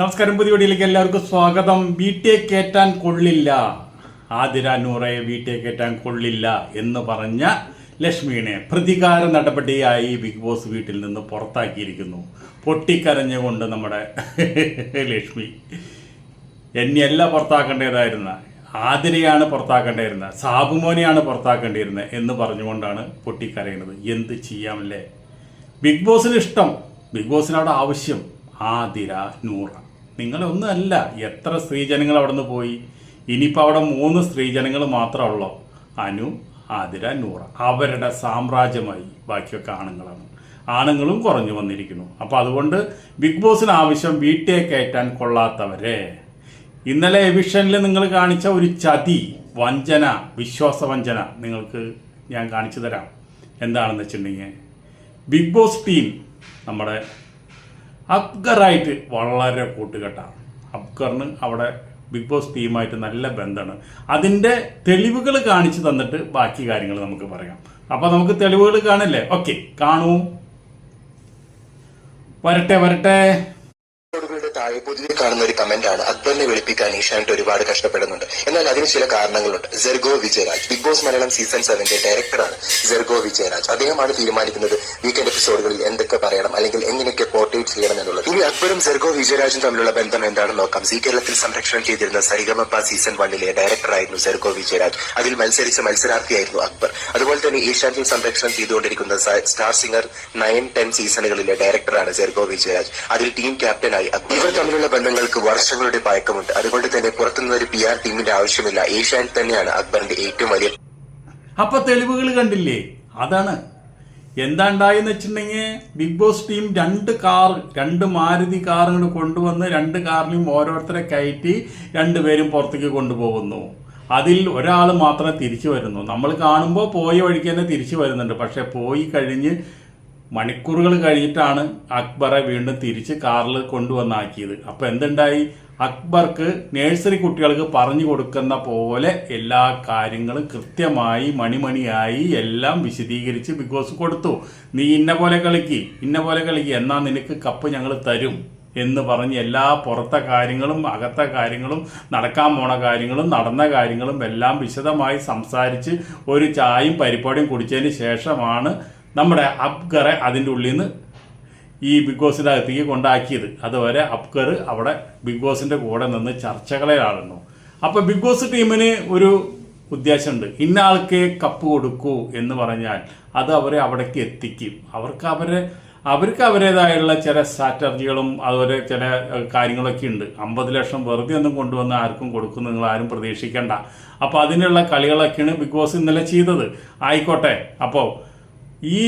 നമസ്കാരം പുതിയ വീഡിയോയിലേക്ക് എല്ലാവർക്കും സ്വാഗതം. വീട്ടിയെ കയറ്റാൻ കൊള്ളില്ല. ആതിര നൂറയെ വീട്ടിയെ കയറ്റാൻ കൊള്ളില്ല എന്ന് പറഞ്ഞ ലക്ഷ്മിയെ പ്രതികാര നടപടിയായി ബിഗ് ബോസ് വീട്ടിൽ നിന്ന് പുറത്താക്കിയിരിക്കുന്നു. പൊട്ടിക്കരഞ്ഞുകൊണ്ട് നമ്മുടെ ലക്ഷ്മി. എന്നെയല്ല പുറത്താക്കേണ്ടതായിരുന്ന. ആതിരയാണ് പുറത്താക്കേണ്ടിയിരുന്നത് സാബുമോനെയാണ് പുറത്താക്കേണ്ടിയിരുന്നത് എന്ന് പറഞ്ഞുകൊണ്ടാണ് പൊട്ടിക്കരയുന്നത്. എന്ത് ചെയ്യാമല്ലേ ബിഗ് ബോസിന് ഇഷ്ടം. ബിഗ് ബോസിനവിടെ ആവശ്യം. ആതിര നൂറ. നിങ്ങളൊന്നും അല്ല എത്ര സ്ത്രീജനങ്ങൾ അവിടെ നിന്ന് പോയി? ഇനിയിപ്പോൾ അവിടെ മൂന്ന് സ്ത്രീജനങ്ങൾ മാത്രമേ ഉള്ളൂ? അനു ആതിര നൂറ. അവരുടെ സാമ്രാജ്യമായി ബാക്കിയൊക്കെ ആണുങ്ങളാണ്. ആണുങ്ങളും കുറഞ്ഞു വന്നിരിക്കുന്നു. അപ്പോൾ അതുകൊണ്ട് ബിഗ് ബോസിന് ആവശ്യം വീട്ടിൽ കയറ്റാൻ കൊള്ളാത്തവരെ. ഇന്നലെ എവിഷനിൽ നിങ്ങൾ കാണിച്ച ഒരു ചതി വഞ്ചന വിശ്വാസവഞ്ചന നിങ്ങൾക്ക് ഞാൻ കാണിച്ചു തരാം. എന്താണെന്ന് വെച്ചിട്ടുണ്ടെങ്കിൽ ബിഗ് ബോസ് ടീം നമ്മുടെ അബ്ഗറായിട്ട് വളരെ കൂട്ടുകെട്ടാണ്. അബ്ഗറിന് അവിടെ ബിഗ് ബോസ് ടീമായിട്ട് നല്ല ബന്ധമാണ്. അതിന്റെ തെളിവുകൾ കാണിച്ചു തന്നിട്ട് ബാക്കി കാര്യങ്ങൾ നമുക്ക് പറയാം. അപ്പോൾ നമുക്ക് തെളിവുകൾ കാണില്ലേ? ഓക്കെ കാണൂ. വരട്ടെ വരട്ടെ. താഴെ പൊതുവെ കാണുന്ന ഒരു കമന്റ് ആണ് അക്ബറിനെ വെളുപ്പിക്കാൻ ഈശാന്റ് ഒരുപാട് കഷ്ടപ്പെടുന്നുണ്ട്. എന്നാൽ അതിന് ചില കാരണങ്ങളുണ്ട്. Jergo Vijayaraj. Big boss Malayalam season സെവന്റെ ഡയറക്ടറാണ് ജെർഗോ വിജയരാജ്. അദ്ദേഹമാണ് തീരുമാനിക്കുന്നത് വീക്കെൻഡ് എപ്പിസോഡുകളിൽ എന്തൊക്കെ പറയണം അല്ലെങ്കിൽ എങ്ങനെയൊക്കെ പോർട്രേറ്റ് ചെയ്യണം എന്നുള്ളത്. ഇനി അക്ബറും ജെർഗോ വിജയരാജും തമ്മിലുള്ള ബന്ധം എന്താണെന്ന് നോക്കാം. സി കേരളത്തിൽ സംരക്ഷണം ചെയ്തിരുന്ന സരിഗമപ്പ സീസൺ വണ്ണിലെ ഡയറക്ടറായിരുന്നു ജെർഗോ വിജയരാജ്. അതിൽ മത്സരിച്ച മത്സരാർത്ഥിയായിരുന്നു അക്ബർ. അതുപോലെ തന്നെ ഏഷ്യാനെറ്റിൽ സംരക്ഷണം ചെയ്തുകൊണ്ടിരിക്കുന്ന സ്റ്റാർ സിംഗർ നയൻ ടെൻ സീസണുകളിലെ ഡയറക്ടറാണ് ജെർഗോ വിജയരാജ്. അതിൽ ടീം ക്യാപ്റ്റനായി അക്ബർ. തമ്മിലുള്ള ബന്ധങ്ങൾക്ക് വർഷങ്ങളുടെ പഴക്കമുണ്ട്. അതുകൊണ്ട് തന്നെ പുറത്തുനിന്ന് ഒരു പി ആർ ടീമിന്റെ ആവശ്യമില്ല. ഏഷ്യാനെറ്റ് തന്നെയാണ് അക്ബറിന്റെ ഏറ്റവും വലിയ അപ്പൊ തെളിവുകൾ കണ്ടില്ലേ? അതാണ്. എന്താ ഉണ്ടായെന്ന് വെച്ചിട്ടുണ്ടെങ്കിൽ ബിഗ് ബോസ് ടീം രണ്ട് കാർ രണ്ട് മാരുതി കാറുകൾ കൊണ്ടുവന്ന് രണ്ട് കാറിലും ഓരോരുത്തരെ കയറ്റി രണ്ടുപേരും പുറത്തേക്ക് കൊണ്ടുപോകുന്നു. അതിൽ ഒരാൾ മാത്രമേ തിരിച്ചു വരുന്നു. നമ്മൾ കാണുമ്പോൾ പോയ വഴിക്ക് തന്നെ തിരിച്ചു വരുന്നുണ്ട്. പക്ഷെ പോയി കഴിഞ്ഞ് മണിക്കൂറുകൾ കഴിഞ്ഞിട്ടാണ് അക്ബറെ വീണ്ടും തിരിച്ച് കാറിൽ കൊണ്ടുവന്നാക്കിയത്. അപ്പോൾ എന്തുണ്ടായി? അക്ബർക്ക് നേഴ്സറി കുട്ടികൾക്ക് പറഞ്ഞു കൊടുക്കുന്ന പോലെ എല്ലാ കാര്യങ്ങളും കൃത്യമായി മണിമണിയായി എല്ലാം വിശദീകരിച്ച് ബിഗ് ബോസ് കൊടുത്തു. നീ ഇന്ന പോലെ കളിക്ക് ഇന്ന പോലെ കളിക്ക് എന്നാൽ നിനക്ക് കപ്പ് ഞങ്ങൾ തരും എന്ന് പറഞ്ഞ് എല്ലാ പുറത്തെ കാര്യങ്ങളും അകത്തെ കാര്യങ്ങളും നടക്കാൻ പോണ കാര്യങ്ങളും നടന്ന കാര്യങ്ങളും എല്ലാം വിശദമായി സംസാരിച്ച് ഒരു ചായയും പരിപാടിയും കുടിച്ചതിന് ശേഷമാണ് നമ്മുടെ അബ്കറെ അതിന്റെ ഉള്ളിൽ നിന്ന് ഈ ബിഗ് ബോസിന്റെ അകത്തേക്ക് കൊണ്ടാക്കിയത്. അതുവരെ അബ്കർ അവിടെ ബിഗ് ബോസിന്റെ കൂടെ നിന്ന് ചർച്ചകളിലായിരുന്നു അപ്പോൾ ബിഗ് ബോസ് ടീമിന് ഒരു ഉദ്ദേശമുണ്ട്. ഇന്ന ആൾക്ക് കപ്പ് കൊടുക്കൂ എന്ന് പറഞ്ഞാൽ അത് അവരെ അവിടേക്ക് എത്തിക്കും. അവർക്ക് അവരെ അവർക്ക് അവരുടേതായുള്ള ചില സ്ട്രാറ്റജികളും അതുപോലെ ചില കാര്യങ്ങളൊക്കെ ഉണ്ട്. അമ്പത് ലക്ഷം വെറുതെ ഒന്നും കൊണ്ടുവന്ന് ആർക്കും കൊടുക്കും നിങ്ങൾ ആരും പ്രതീക്ഷിക്കേണ്ട. അപ്പോൾ അതിനുള്ള കളികളൊക്കെയാണ് ബിഗ് ബോസ് ഇന്നലെ ചെയ്തത്. ആയിക്കോട്ടെ. അപ്പോൾ ഈ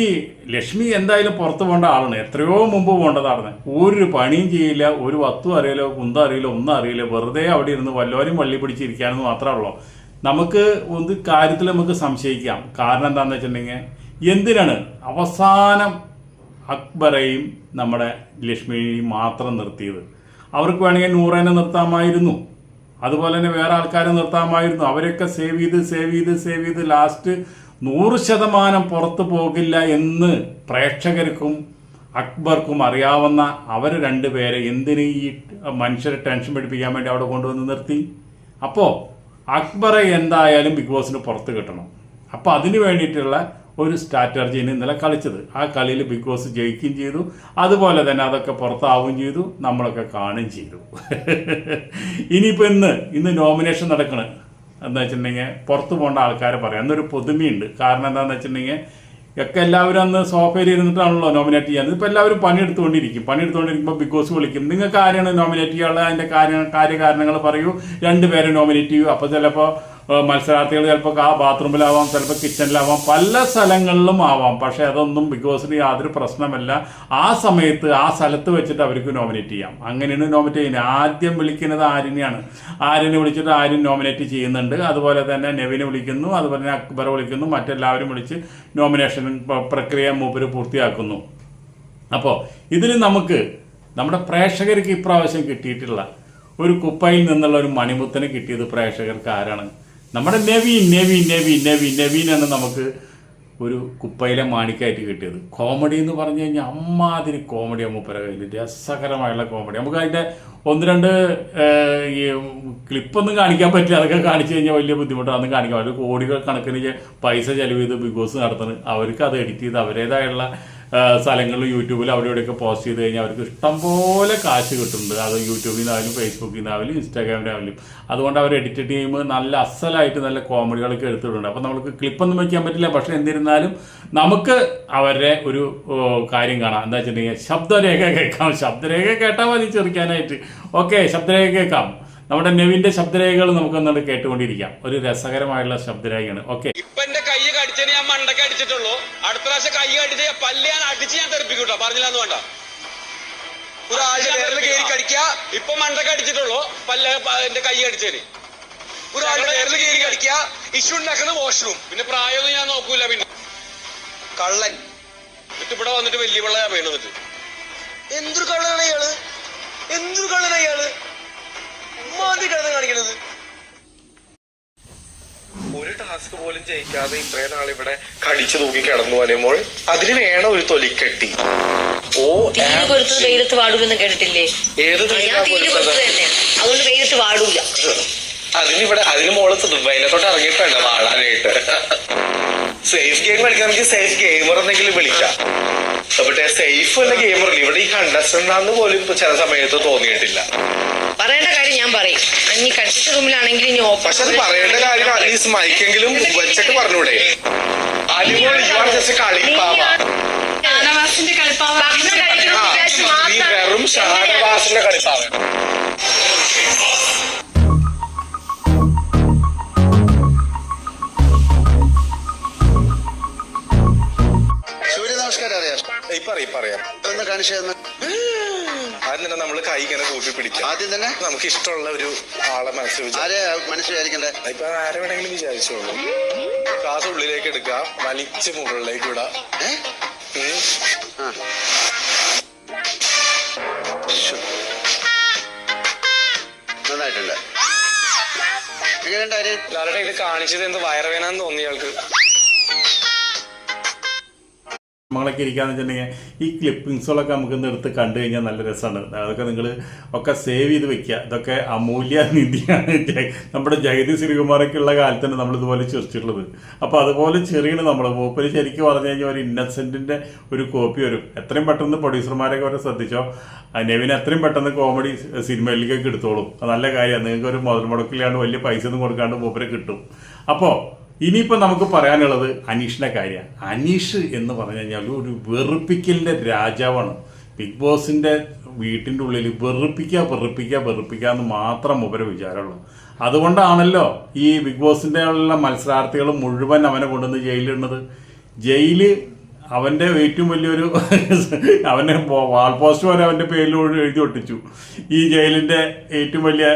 ലക്ഷ്മി എന്തായാലും പുറത്ത് പോകേണ്ട ആളാണ്. എത്രയോ മുമ്പ് പോകേണ്ടതാണ് ഒരു പണിയും ചെയ്യില്ല ഒരു വത്തും അറിയില്ല കുന്തം അറിയില്ല ഒന്നും അറിയില്ല. വെറുതെ അവിടെ ഇരുന്ന് വല്ലവരും വള്ളി പിടിച്ചിരിക്കാനെന്ന് മാത്രമേ ഉള്ളൂ. നമുക്ക് ഒന്ന് കാര്യത്തിൽ നമുക്ക് സംശയിക്കാം. കാരണം എന്താണെന്ന് വെച്ചിട്ടുണ്ടെങ്കിൽ എന്തിനാണ് അവസാനം അക്ബറേയും നമ്മുടെ ലക്ഷ്മിയെയും മാത്രം നിർത്തിയത്? അവർക്ക് വേണമെങ്കിൽ നൂറേനെ നിർത്താമായിരുന്നു. അതുപോലെ തന്നെ വേറെ ആൾക്കാരെ നിർത്താമായിരുന്നു. അവരെയൊക്കെ സേവ് ചെയ്ത് സേവ് ചെയ്ത് സേവ് ചെയ്ത് ലാസ്റ്റ് നൂറ് ശതമാനം പുറത്തു പോകില്ല എന്ന് പ്രേക്ഷകർക്കും അക്ബർക്കും അറിയാവുന്ന അവർ രണ്ടുപേരെ എന്തിന് ഈ മനുഷ്യരെ ടെൻഷൻ പിടിപ്പിക്കാൻ വേണ്ടി അവിടെ കൊണ്ടുവന്ന് നിർത്തി? അപ്പോൾ അക്ബറെ എന്തായാലും ബിഗ് ബോസിന് പുറത്ത് കിട്ടണം. അപ്പോൾ അതിന് വേണ്ടിയിട്ടുള്ള ഒരു സ്ട്രാറ്റജിയാണ് ഇന്നലെ കളിച്ചത്. ആ കളിയിൽ ബിഗ് ബോസ് ജയിക്കുകയും ചെയ്തു. അതുപോലെ തന്നെ അതൊക്കെ പുറത്താവുകയും ചെയ്തു. നമ്മളൊക്കെ കാണുകയും ചെയ്തു. ഇനിയിപ്പോൾ ഇന്ന് ഇന്ന് നോമിനേഷൻ നടക്കണ്. എന്താ വെച്ചിട്ടുണ്ടെങ്കിൽ പുറത്ത് പോകേണ്ട ആൾക്കാരെ പറയാം. അന്നൊരു പുതുമയുണ്ട്. കാരണം എന്താണെന്ന് വെച്ചിട്ടുണ്ടെങ്കിൽ ഒക്കെ എല്ലാവരും അന്ന് സോഫയിൽ ഇരുന്നിട്ടാണല്ലോ നോമിനേറ്റ് ചെയ്യുന്നത് ഇപ്പോൾ എല്ലാവരും പണിയെടുത്തുകൊണ്ടിരിക്കും. പണിയെടുത്തുകൊണ്ടിരിക്കുമ്പോൾ ബിഗ് ബോസ് വിളിക്കും. നിങ്ങൾക്ക് ആരെയാണ് നോമിനേറ്റ് ചെയ്യാനുള്ളത് അതിന്റെ കാര്യ കാര്യകാരണങ്ങൾ പറയൂ. രണ്ടുപേരെ നോമിനേറ്റ് ചെയ്യൂ. അപ്പോൾ ചിലപ്പോൾ മത്സരാർത്ഥികൾ ചിലപ്പോൾ ആ ബാത്റൂമിലാവാം ചിലപ്പോൾ കിച്ചണിലാവാം പല സ്ഥലങ്ങളിലും ആവാം. പക്ഷേ അതൊന്നും ബിഗ് ബോസിന് യാതൊരു പ്രശ്നമല്ല. ആ സമയത്ത് ആ സ്ഥലത്ത് വെച്ചിട്ട് അവർക്ക് നോമിനേറ്റ് ചെയ്യാം. അങ്ങനെയാണ് നോമിനേറ്റ് ചെയ്യുന്നത്. ആദ്യം വിളിക്കുന്നത് ആര്യനെയാണ്. ആര്യനെ വിളിച്ചിട്ട് ആര്യൻ നോമിനേറ്റ് ചെയ്യുന്നുണ്ട്. അതുപോലെ തന്നെ നെവിനെ വിളിക്കുന്നു. അതുപോലെ തന്നെ അക്ബറെ വിളിക്കുന്നു. മറ്റെല്ലാവരും വിളിച്ച് നോമിനേഷൻ പ്രക്രിയ മൂപ്പര് പൂർത്തിയാക്കുന്നു. അപ്പോൾ ഇതിൽ നമുക്ക് നമ്മുടെ പ്രേക്ഷകർക്ക് ഇപ്രാവശ്യം കിട്ടിയിട്ടുള്ള ഒരു കുപ്പയിൽ നിന്നുള്ള ഒരു മണിമുത്തന് കിട്ടിയത് പ്രേക്ഷകർക്ക് ആരാണ്? നമ്മുടെ നവീൻ നവീൻ നവീൻ നവീൻ നവീനാണ് നമുക്ക് ഒരു കുപ്പയിലെ മാണിക്കായിട്ട് കിട്ടിയത്. കോമഡി എന്ന് പറഞ്ഞു കഴിഞ്ഞാൽ അമ്മാതിരി കോമഡി മൂപ്പര കയ്യിൽ രസകരമായുള്ള കോമഡി. നമുക്ക് അതിന്റെ ഒന്ന് രണ്ട് ഈ ക്ലിപ്പൊന്നും കാണിക്കാൻ പറ്റില്ല. അതൊക്കെ കാണിച്ചു കഴിഞ്ഞാൽ വലിയ ബുദ്ധിമുട്ടാണ്. അതൊന്നും കാണിക്കാൻ പറ്റില്ല. കോടികൾ കണക്കിന് പൈസ ചെലവ് ചെയ്ത് ബിഗ് ബോസ് നടത്തുന്നത് അവർക്ക് അത് എഡിറ്റ് ചെയ്ത് അവരുടേതായുള്ള സ്ഥലങ്ങളിൽ യൂട്യൂബിൽ അവിടെ ഇവിടെയൊക്കെ പോസ്റ്റ് ചെയ്ത് കഴിഞ്ഞാൽ അവർക്ക് ഇഷ്ടംപോലെ കാശ് കിട്ടുന്നുണ്ട്. അത് യൂട്യൂബിൽ നിന്നായാലും ഫേസ്ബുക്കിൽ നിന്നായാലും ഇൻസ്റ്റാഗ്രാമിലായാലും അതുകൊണ്ട് അവർ എഡിറ്റ് ടീം നല്ല അസലായിട്ട് നല്ല കോമഡികളൊക്കെ എടുത്തിട്ടുണ്ട് അപ്പോൾ നമുക്ക് ക്ലിപ്പൊന്നും വയ്ക്കാൻ പറ്റില്ല. പക്ഷേ എന്നിരുന്നാലും നമുക്ക് അവരുടെ ഒരു കാര്യം കാണാം. എന്താ വെച്ചിട്ടുണ്ടെങ്കിൽ ശബ്ദരേഖ കേൾക്കാം. ശബ്ദരേഖ കേട്ടാൽ മതി ചെറിക്കാനായിട്ട്. ഓക്കെ ശബ്ദരേഖ കേൾക്കാം. നമ്മുടെ നെവിന്റെ ശബ്ദരേഖകൾ നമുക്കൊന്നുകൊണ്ട് കേട്ടുകൊണ്ടിരിക്കാം. ഒരു രസകരമായുള്ള ശബ്ദരേഖയാണ്. ഓക്കെ ഇപ്പൊ എന്റെ കൈ കടിച്ചതിന് ഞാൻ മണ്ടക്ക് അടിച്ചിട്ടുള്ളൂ. അടുത്ത പ്രാവശ്യം കൈ കടിച്ച് ഞാൻ പല്ല് ഞാൻ അടിച്ച് ഞാൻ തെറിപ്പിക്കൂട്ടോ. പറഞ്ഞില്ലാന്ന് വേണ്ട. ഒരു ആഴ്ച കയറി കടിക്കുക ഇപ്പൊ മണ്ടക്ക് അടിച്ചിട്ടുള്ളൂ. പല്ല് എന്റെ കൈ അടിച്ചതിന് ഒരാളുടെ പേരിൽ കയറി കടിക്കുക ഇഷ്യൂ ഉണ്ടാക്കുന്ന വാഷ്റൂം പിന്നെ പ്രായമൊന്നും ഞാൻ നോക്കൂല പിന്നെ. കള്ളൻ. എന്നിട്ട് ഇവിടെ വന്നിട്ട് വലിയ പിള്ള വീണത് എന്തൊരു കള്ളനാണ് ഇയാൾ? എന്തൊരു കള്ളനാണ് ഇയാൾ? ഉമ്മാതി കിടന്ന് കാണിക്കണത്. ഒരു ടാസ്ക് പോലും ജയിക്കാതെ ഇത്രയും നാൾ ഇവിടെ കടിച്ചു തൂക്കി കിടന്നു പറയുമ്പോൾ അതിന് വേണം ഒരു തൊലിക്കെട്ടി. ഓ തീര് കൊരുത്തത് വെയിലത്ത് വാടൂലെന്ന് കേട്ടിട്ടില്ലേ? ഏത് ഞാൻ തീരാ തീര് കൊരുത്തത് തന്നെ അതുകൊണ്ട് വെയിലത്ത് വാടൂല. അതിനിവിടെ അതിന് മോൾ വെയിലത്തോട്ട് ഇറങ്ങിയിട്ടുണ്ട് വാടാനായിട്ട്. സേഫ് ഗെയിം കളിക്കണമെങ്കിൽ സേഫ് ഗെയിമർ എന്തെങ്കിലും വിളിക്കാം. പക്ഷേ സേഫ് അല്ല ഗെയിമർ ഇവിടെ ഈ കണ്ടസ്റ്റന്റ് ആണെന്ന് പോലും ഇപ്പൊ ചില സമയത്ത് തോന്നിയിട്ടില്ല. പറയേണ്ട കാര്യം ഞാൻ പറയും. ഇനി റൂമിലാണെങ്കിൽ ഇനി പക്ഷെ അത് പറയേണ്ട കാര്യം അറ്റ്ലീസ്റ്റ് മൈക്കെങ്കിലും വെച്ചിട്ട് പറഞ്ഞൂടെ. ആർ ജസ്റ്റ് കളിപ്പാവ. ഷാനവാസിന്റെ കളിപ്പാവ. വെറും ഷാനവാസിന്റെ കളിപ്പാവ ഇപ്പൊ അറിയാം പറയാം. ഒന്ന് കാണിച്ചു തന്നെ ആദ്യം തന്നെ നമ്മൾ കൈ ഇങ്ങനെ കൂപ്പി പിടിക്കാം. ആദ്യം തന്നെ? നമുക്ക് ഇഷ്ടമുള്ള ഒരു ആളെ മനസ്സിൽ ആരെ മനസ്സിൽ വിചാരിക്കണ്ടേ ഇപ്പൊ ആരെ വേണമെങ്കിലും വിചാരിച്ചോളൂ. ഗ്ലാസ് ഉള്ളിലേക്ക് എടുക്കാം. വലിച്ച് മുകളിലേക്ക് വിടാം. നന്നായിട്ടുണ്ട്. എങ്ങനെയുണ്ട് ആര്? ഇത് കാണിച്ചത് എന്ത് വയറുവേനാന്ന് തോന്നി ഇയാൾക്ക് നമ്മളൊക്കെ ഇരിക്കാന്ന് വെച്ചിട്ടുണ്ടെങ്കിൽ ഈ ക്ലിപ്പിങ്സുകളൊക്കെ നമുക്ക് ഇന്ന് എടുത്ത് കണ്ടു കഴിഞ്ഞാൽ നല്ല രസമാണ്. അതൊക്കെ നിങ്ങൾ ഒക്കെ സേവ് ചെയ്ത് വെക്കുക. ഇതൊക്കെ അമൂല്യ നിധിയാണ്. നമ്മുടെ ജഗതി ശ്രീകുമാറൊക്കെ ഉള്ള കാലത്താണ് നമ്മൾ ഇതുപോലെ ചിരിച്ചിട്ടുള്ളത്. അപ്പോൾ അതുപോലെ ചെറിയാണ് നമ്മൾ മൂപ്പര് ശരിക്കും പറഞ്ഞു കഴിഞ്ഞാൽ ഒരു ഇന്നസെന്റിന്റെ ഒരു കോപ്പി വരും. എത്രയും പെട്ടെന്ന് പ്രൊഡ്യൂസർമാരൊക്കെ അവരെ ശ്രദ്ധിച്ചോ? നെവിൻ എത്രയും പെട്ടെന്ന് കോമഡി സിനിമയിലേക്കൊക്കെ എടുത്തോളും. നല്ല കാര്യമാണ്. നിങ്ങൾക്ക് ഒരു മുതൽ മുടക്കില്ലാണ്ട് വലിയ പൈസ ഒന്നും കൊടുക്കാണ്ട് മൂപ്പരെ കിട്ടും. അപ്പോൾ ഇനിയിപ്പോൾ നമുക്ക് പറയാനുള്ളത് അനീഷിന്റെ കാര്യമാണ് അനീഷ് എന്ന് പറഞ്ഞു കഴിഞ്ഞാൽ ഒരു വെറുപ്പിക്കലിന്റെ രാജാവാണ്. ബിഗ് ബോസിന്റെ വീട്ടിന്റെ ഉള്ളിൽ വെറുപ്പിക്കുക വെറുപ്പിക്കുക വെറുപ്പിക്കുക എന്ന് മാത്രം ഉപര വിചാരമുള്ളൂ. അതുകൊണ്ടാണല്ലോ ഈ ബിഗ് ബോസിന്റെ ഉള്ള മത്സരാർത്ഥികൾ മുഴുവൻ അവനെ കൊണ്ടുവന്ന് ജയിലിടുന്നത് ജയിൽ അവന്റെ ഏറ്റവും വലിയൊരു അവന്റെ വാൾ പോസ്റ്റ് വരെ അവന്റെ പേരിൽ എഴുതി ഒട്ടിച്ചു. ഈ ജയിലിന്റെ ഏറ്റവും വലിയ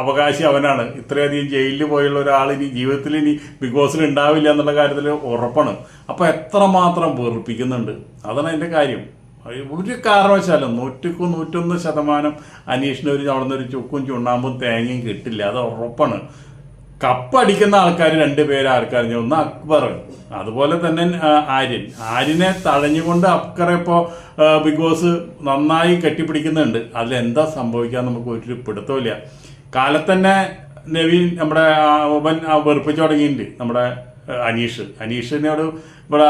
അവകാശി അവനാണ്. ഇത്രയധികം ജയിലിൽ പോയുള്ള ഒരാൾ ഇനി ജീവിതത്തിൽ ഇനി ബിഗ് ബോസിൽ ഉണ്ടാവില്ല എന്നുള്ള കാര്യത്തിൽ ഉറപ്പാണ്. അപ്പൊ എത്രമാത്രം വെറുപ്പിക്കുന്നുണ്ട്? അതാണ് അതിന്റെ കാര്യം. ഒരു കാരണവശാലും നൂറ്റിക്ക് നൂറ്റൊന്ന് ശതമാനം അനീഷിന് ഒരു അവിടെ ഒരു ചുക്കും ചുണ്ണാമ്പും തേങ്ങയും കിട്ടില്ല. അത് ഉറപ്പാണ്. കപ്പടിക്കുന്ന ആൾക്കാർ രണ്ടുപേര് ആർക്കറിഞ്ഞു ഒന്ന് അക്ബർ അതുപോലെ തന്നെ ആര്യൻ. ആര്യനെ തഴഞ്ഞുകൊണ്ട് അക്ബറെ ഇപ്പോൾ ബിഗ് ബോസ് നന്നായി കെട്ടിപ്പിടിക്കുന്നുണ്ട്. അതിൽ എന്താ സംഭവിക്കാൻ നമുക്ക് ഒരു പിടുത്തമില്ല കാലത്തന്നെ നവീൻ നമ്മുടെ അവൻ വെറുപ്പിച്ചു തുടങ്ങിയിട്ടുണ്ട് നമ്മുടെ അനീഷ്. അനീഷിനോട് ഇവിടെ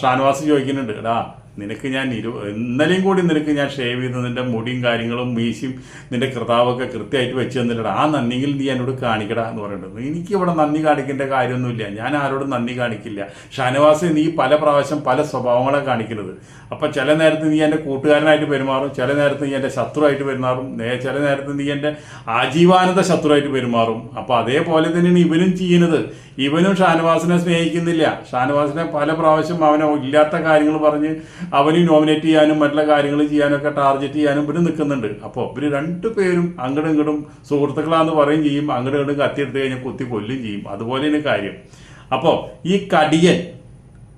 ഷാനവാസ് ചോദിക്കുന്നുണ്ട് എടാ നിനക്ക് ഞാൻ ഇരു ഇന്നലെയും കൂടി നിനക്ക് ഞാൻ ഷേവ് ചെയ്ത്. നിന്റെ മുടിയും കാര്യങ്ങളും മീശയും നിന്റെ കൃതാവൊക്കെ കൃത്യമായിട്ട് വെച്ച് തന്നില്ലടാ ആ നന്ദിയിൽ നീ എന്നോട് കാണിക്കടാ എന്ന് പറയുന്നത് എനിക്ക് ഇവിടെ നന്ദി കാണിക്കേണ്ട കാര്യമൊന്നുമില്ല. ഞാൻ ആരോടും നന്ദി കാണിക്കില്ല. ഷാനവാസ് നീ പല പ്രാവശ്യം പല സ്വഭാവങ്ങളെ കാണിക്കുന്നത്. അപ്പം ചില നേരത്ത് നീ എന്റെ കൂട്ടുകാരനായിട്ട് പെരുമാറും. ചില നേരത്ത് നീ എന്റെ ശത്രുവായിട്ട് പെരുമാറും. ചില നേരത്ത് നീ എന്റെ ആജീവാനന്ദ ശത്രുവായിട്ട് പെരുമാറും. അപ്പോൾ അതേപോലെ തന്നെയാണ് ഇവനും ചെയ്യുന്നത്. ഇവനും ഷാനവാസിനെ സ്നേഹിക്കുന്നില്ല. ഷാനവാസിനെ പല പ്രാവശ്യം അവനെ ഇല്ലാത്ത കാര്യങ്ങൾ പറഞ്ഞ് അവന് നോമിനേറ്റ് ചെയ്യാനും മറ്റുള്ള കാര്യങ്ങൾ ചെയ്യാനൊക്കെ ടാർഗറ്റ് ചെയ്യാനും ഇവർ നിൽക്കുന്നുണ്ട്. അപ്പോൾ ഇവർ രണ്ടുപേരും അങ്ങടും ഇങ്ങടും സുഹൃത്തുക്കളാന്ന് പറയും ചെയ്യും. അങ്ങടും ഇങ്ങടും കത്തിയെടുത്ത് കഴിഞ്ഞാൽ കുത്തി കൊല്ലും ചെയ്യും. അതുപോലെയാണ് കാര്യം. അപ്പോൾ ഈ കടിയൻ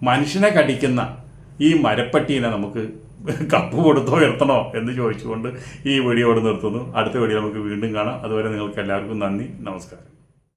മനുഷ്യനെ കടിക്കുന്ന ഈ മരപ്പട്ടീനെ നമുക്ക് കപ്പ് കൊടുത്തോ ഉയർത്തണോ എന്ന് ചോദിച്ചുകൊണ്ട് ഈ വീഡിയോ ഇവിടെ നിർത്തുന്നു. അടുത്ത വീഡിയോ നമുക്ക് വീണ്ടും കാണാം. അതുവരെ നിങ്ങൾക്ക് എല്ലാവർക്കും നന്ദി. നമസ്കാരം.